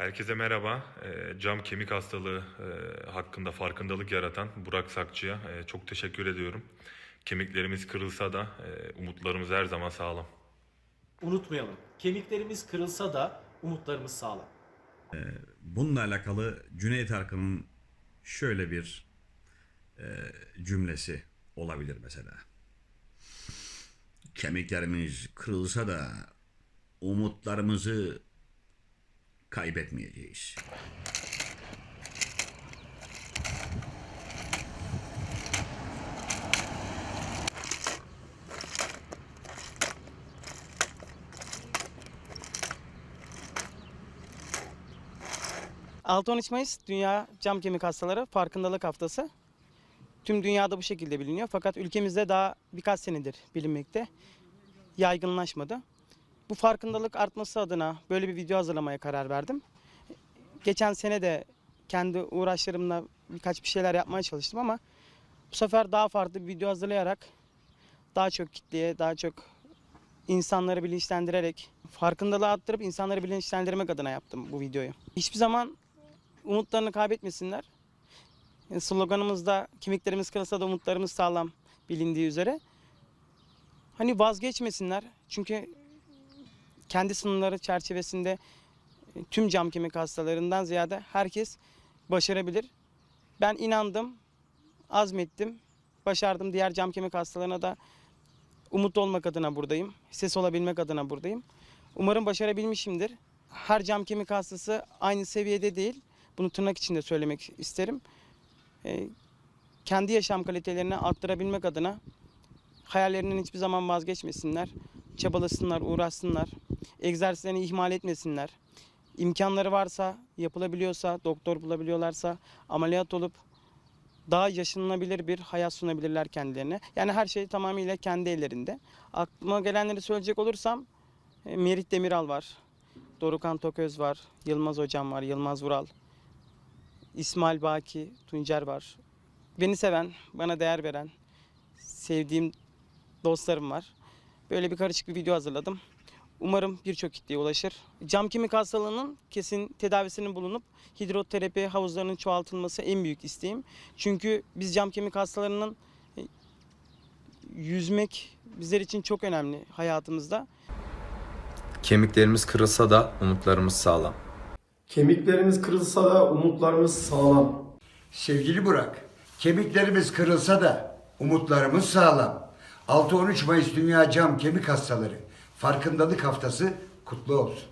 Herkese merhaba. Ee, Cam kemik hastalığı e, hakkında farkındalık yaratan Burak Sakçı'ya e, çok teşekkür ediyorum. Kemiklerimiz kırılsa da e, umutlarımız her zaman sağlam. Unutmayalım. Kemiklerimiz kırılsa da umutlarımız sağlam. Bununla alakalı Cüneyt Arkın'ın şöyle bir cümlesi olabilir mesela. Kemiklerimiz kırılsa da umutlarımızı kaybetmeyeceğiz. ...6-13 Mayıs Dünya Cam Kemik Hastaları Farkındalık Haftası. Tüm dünyada bu şekilde biliniyor fakat ülkemizde daha birkaç senedir bilinmekte. Yaygınlaşmadı. Bu farkındalık artması adına böyle bir video hazırlamaya karar verdim. Geçen sene de kendi uğraşlarımla birkaç bir şeyler yapmaya çalıştım ama bu sefer daha farklı bir video hazırlayarak daha çok kitleye, daha çok insanları bilinçlendirerek, farkındalığı arttırıp insanları bilinçlendirmek adına yaptım bu videoyu. Hiçbir zaman umutlarını kaybetmesinler. Sloganımızda kemiklerimiz kırılsa da umutlarımız sağlam bilindiği üzere. Hani vazgeçmesinler. Çünkü kendi sınırları çerçevesinde e, tüm cam kemik hastalarından ziyade herkes başarabilir. Ben inandım, azmettim, başardım. Diğer cam kemik hastalarına da umut olmak adına buradayım. Ses olabilmek adına buradayım. Umarım başarabilmişimdir. Her cam kemik hastası aynı seviyede değil. Bunu tırnak içinde söylemek isterim. Ee, kendi yaşam kalitelerini arttırabilmek adına hayallerinden hiçbir zaman vazgeçmesinler. Çabalasınlar, uğraşsınlar. Egzersizlerini ihmal etmesinler. İmkanları varsa, yapılabiliyorsa, doktor bulabiliyorlarsa ameliyat olup daha yaşanılabilir bir hayat sunabilirler kendilerine. Yani her şey tamamıyla kendi ellerinde. Aklıma gelenleri söyleyecek olursam e, Merit Demiral var. Dorukan Toköz var. Yılmaz Hocam var. Yılmaz Vural. İsmail Baki Tuncer var. Beni seven, bana değer veren, sevdiğim dostlarım var. Böyle bir karışık bir video hazırladım. Umarım birçok kitleye ulaşır. Cam kemik hastalığının kesin tedavisinin bulunup hidroterapi havuzlarının çoğaltılması en büyük isteğim. Çünkü biz cam kemik hastalarının e, yüzmek bizler için çok önemli hayatımızda. Kemiklerimiz kırılsa da umutlarımız sağlam. Kemiklerimiz kırılsa da umutlarımız sağlam. Sevgili Burak, kemiklerimiz kırılsa da umutlarımız sağlam. 6-13 Mayıs Dünya Cam Kemik Hastaları Farkındalık Haftası kutlu olsun.